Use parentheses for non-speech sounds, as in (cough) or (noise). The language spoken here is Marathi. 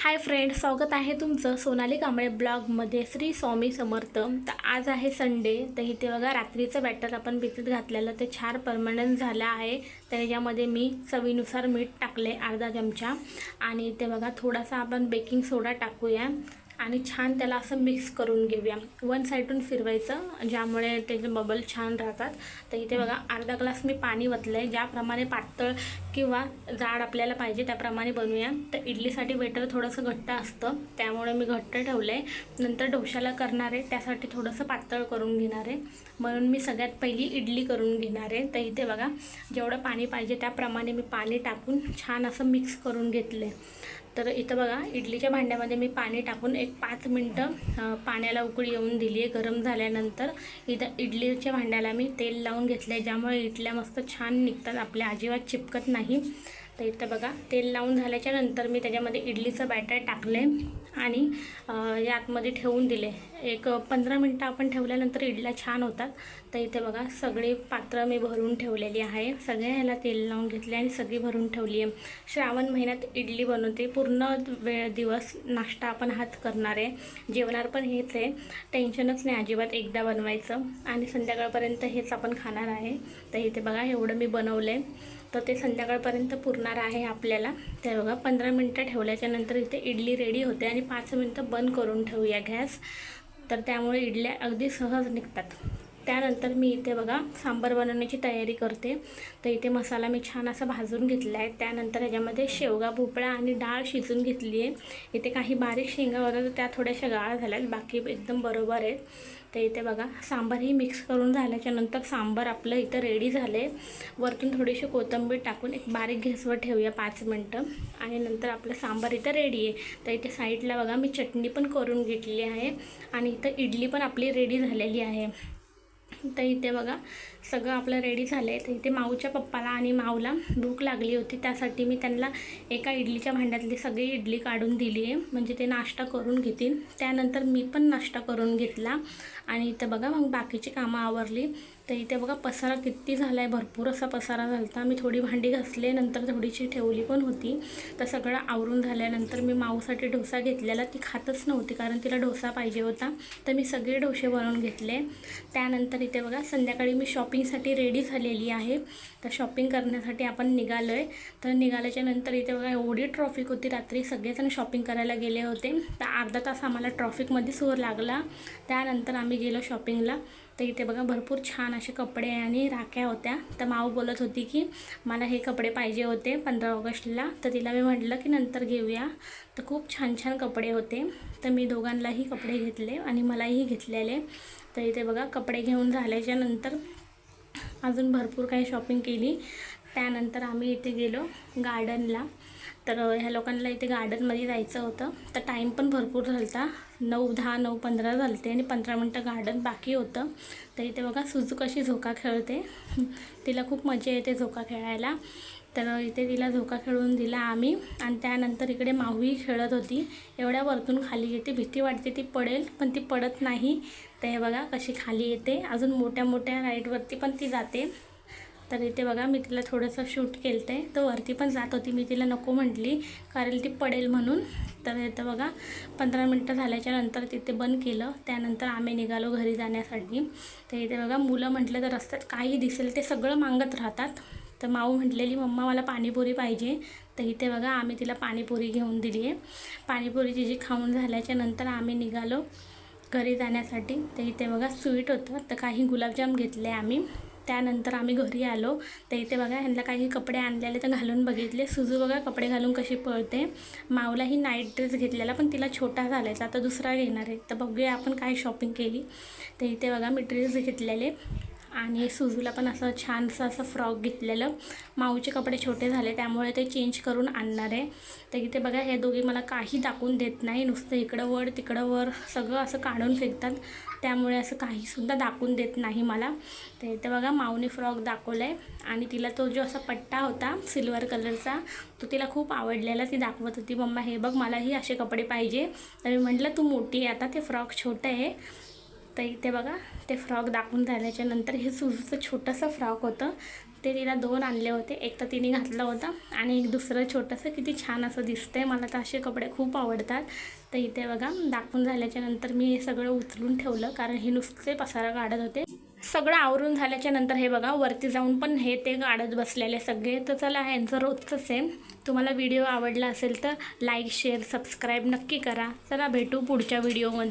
हाय फ्रेंड स्वागत आहे तुमचं सोनाली कांबळे ब्लॉगमध्ये श्री स्वामी समर्थ. तर आज आहे संडे तर इथे बघा रात्रीचं बॅटर आपण भिजत घातलेलं ते छान परमनंट झालं आहे. त्याच्यामध्ये मी चवीनुसार मीठ टाकले अर्धा चमचा. आणि इथे बघा थोडासा आपण बेकिंग सोडा टाकूया. आणि छान त्याला असं मिक्स करून घेऊया. वन साईडून फिरवायचं ज्यामुळे त्याचे बबल छान राहतात. तर इथे बघा अर्धा ग्लास मी पाणी वतलं आहे ज्याप्रमाणे पातळ किंवा जाड आपल्याला पाहिजे त्याप्रमाणे बनवूया. तर इडलीसाठी बेटर थोडंसं घट्ट असतं. त्यामुळे मी घट्ट ठेवलं आहे नंतर डोशाला करणार आहे. त्यासाठी थोडंसं पातळ करून घेणार आहे. म्हणून मी सगळ्यात पहिली इडली करून घेणार आहे. तर इथे बघा जेवढं पाणी पाहिजे त्याप्रमाणे मी पाणी टाकून छान असं मिक्स करून घेतलं आहे तर इथं बघा इडलीच्या भांड्यामध्ये मी पाणी टाकून एक पाच मिनटं पाण्याला उकळी येऊन दिली आहे गरम झाल्यानंतर. इथं इडलीच्या भांड्याला मी तेल लावून घेतलं आहे ज्यामुळे इडल्या मस्त छान निघतात आपल्या अजिबात चिपकत नाही. तर इथं बघा तेल लावून झाल्याच्यानंतर मी त्याच्यामध्ये इडलीचं बॅटर टाकले आणि या यातमध्ये ठेवून दिले एक पंधरा मिनटं आपण ठेवल्यानंतर इडल्या छान होतात. तर इथे बघा सगळी पात्र मी भरून ठेवलेली आहे सगळ्या ह्याला तेल लावून घेतले आणि सगळी भरून ठेवली आहे श्रावण महिन्यात इडली बनवते. पूर्ण वेळ दिवस नाश्ता आपण हात करणार. आहे जेवणार पण हेच आहे. टेन्शनच नाही अजिबात एकदा बनवायचं. आणि संध्याकाळपर्यंत हेच आपण खाणार आहे. तर इथे बघा एवढं मी बनवलं आहे तर ते संध्याकाळपर्यंत पुरणार आहे आपल्याला. ते बघा पंधरा मिनटं ठेवल्याच्या नंतर इथे इडली रेडी होते आणि पाच मिनटं बंद करून ठेवूया गॅस. तर त्यामुळे इडल्या अगदी सहज निघतात. त्यानंतर मी इथे बघा सांबार बनवण्याची तयारी करते. तर इथे मसाला मी छान असा भाजून घेतला आहे. त्यानंतर ह्याच्यामध्ये शेवगा भोपळा आणि डाळ शिजून घेतली आहे. इथे काही बारीक शेंगा होत्या तर त्या थोड्याशा गाळ झाल्यात बाकी एकदम बरोबर आहेत. तर इथे बघा सांबारही मिक्स करून झाल्याच्यानंतर सांबार आपलं इथं रेडी झालं आहे वरतून थोडीशी कोथिंबीर टाकून एक बारीक घेसवर ठेवूया पाच मिनटं. आणि नंतर आपलं सांबार इथं रेडी आहे. तर इथे साईडला बघा मी चटणी पण करून घेतली आहे. आणि इथं इडली पण आपली रेडी झालेली आहे. तर इथे बघा. सगळं आपलं रेडी झालं आहे तर इथे माऊच्या पप्पाला आणि माऊला भूक लागली होती. त्यासाठी मी त्यांना एका इडलीच्या भांड्यातली सगळी इडली काढून दिली आहे. म्हणजे ते नाश्ता करून घेतील. त्यानंतर मी पण नाश्ता करून घेतला. आणि इथं बघा मग बाकीची कामं आवरली. तर इथे बघा पसारा किती झाला आहे भरपूर असा पसारा झाला होता मी थोडी भांडी घासले नंतर थोडीशी ठेवली पण होती. तर सगळं आवरून झाल्यानंतर मी माऊसाठी डोसा घेतलेला. ती खातच नव्हती कारण तिला डोसा पाहिजे होता. तर मी सगळे डोसे बनवून घेतले. त्यानंतर इथे बघा संध्याकाळी मी शॉपिंग शॉपिंगसाठी रेडी झालेली आहे. तर शॉपिंग करण्यासाठी आपण निघालो आहे तर निघाल्याच्या नंतर इथे बघा एवढी ट्रॉफिक होती रात्री. सगळेजण शॉपिंग करायला गेले होते. तर अर्धा तास आम्हाला ट्रॉफिकमध्ये सूर लागला. त्यानंतर आम्ही गेलो शॉपिंगला तर इथे बघा भरपूर छान असे कपडे आणि राख्या होत्या. तर माऊ बोलत होती की मला हे कपडे पाहिजे होते पंधरा ऑगस्टला. तर तिला मी म्हटलं की नंतर घेऊया. तर खूप छान छान कपडे होते. तर मी दोघांनाही कपडे घेतले आणि मलाही घेतलेले. तर इथे बघा कपडे घेऊन झाल्याच्यानंतर अजून भरपूर काही शॉपिंग केली. त्यानंतर आम्ही इथे गेलो गार्डनला तर ह्या लोकांना इथे गार्डनमध्ये जायचं होतं. तर टाईम पण भरपूर झाला होता नऊ दहा नऊ पंधरा झालते आणि पंधरा मिनटं गार्डन बाकी होतं. तर इथे बघा सुजू कशी झोका खेळते. (laughs) तिला खूप मजा येते झोका खेळायला. तर इथे तिला झोका खेळून दिला आम्ही. आणि त्यानंतर इकडे माऊही खेळत होती. एवढ्या वरतून खाली येते. भीती वाटते ती पडेल पण ती पडत नाही. तर हे बघा कशी खाली येते. अजून मोठ्या मोठ्या राईडवरती पण ती जाते. तर इथे बघा मी तिला थोडंसं शूट केलं ते तर वरती पण जात होती. मी तिला नको म्हटली कारण ती पडेल म्हणून. तर इथं बघा पंधरा मिनटं झाल्याच्यानंतर तिथे बंद केलं. त्यानंतर आम्ही निघालो घरी जाण्यासाठी. तर इथे बघा मुलं म्हटलं तर रस्त्यात काही दिसेल ते सगळं मागत राहतात. तर माऊ म्हटलेली मम्मा मला पाणीपुरी पाहिजे. तर इथे बघा आम्ही तिला पाणीपुरी घेऊन दिली आहे. पाणीपुरी तिची खाऊन झाल्याच्यानंतर आम्ही निघालो घरी जाण्यासाठी. तर इथे बघा स्वीट होतं. तर काही गुलाबजाम घेतले आम्ही. त्यानंतर आम्ही घरी आलो. तर इथे बघा ह्यांना काही कपडे आणलेले तर घालून बघितले. सुजू बघा कपडे घालून कशी पळते. माऊलाही नाईट ड्रेस घेतलेला पण तिला छोटा झालायचा. आता दुसरा घेणार आहे. तर बघूया आपण काय शॉपिंग केली. तर इथे बघा मी ड्रेस घेतलेले. आणि सुजूला पण असं छानसं असं फ्रॉक घेतलेलं. माऊचे कपडे छोटे झाले त्यामुळे ते चेंज करून आणणार आहे. तर इथे बघा हे दोघे मला काही दाखवून देत नाही. नुसतं इकडं वर तिकडं वर सगळं असं काढून फेकतात. त्यामुळे असं काहीसुद्धा दाखवून देत नाही मला. तर इथे बघा माऊने फ्रॉक दाखवला आहे आणि तिला तो जो असा पट्टा होता सिल्वर कलरचा तो तिला खूप आवडलेला ती दाखवत होती मम्मा हे बघ मलाही असे कपडे पाहिजे. तर मी म्हटलं तू मोठी आहे आता ते फ्रॉक छोटं आहे. तर इथे बघा ते फ्रॉक दाखवून झाल्याच्यानंतर हे सुजूचं छोटंसं फ्रॉक होतं. ते तिला दोन आणले होते. एक तर तिने घातलं होतं आणि एक दुसरं छोटंसं. किती छान असं दिसतंय. मला तर असे कपडे खूप आवडतात. तर इथे बघा दाखवून झाल्याच्यानंतर मी हे सगळं उचलून ठेवलं कारण हे नुसते पसारा काढत होते. सगळं आवरून झाल्याच्यानंतर हे बघा वरती जाऊन पण हे ते काढत बसलेले सगळे. तर चला ह्यांचं रोजचं सेम तुम्हाला व्हिडिओ आवडला असेल तर लाईक शेअर सबस्क्राईब नक्की करा. चला भेटू पुढच्या व्हिडिओमध्ये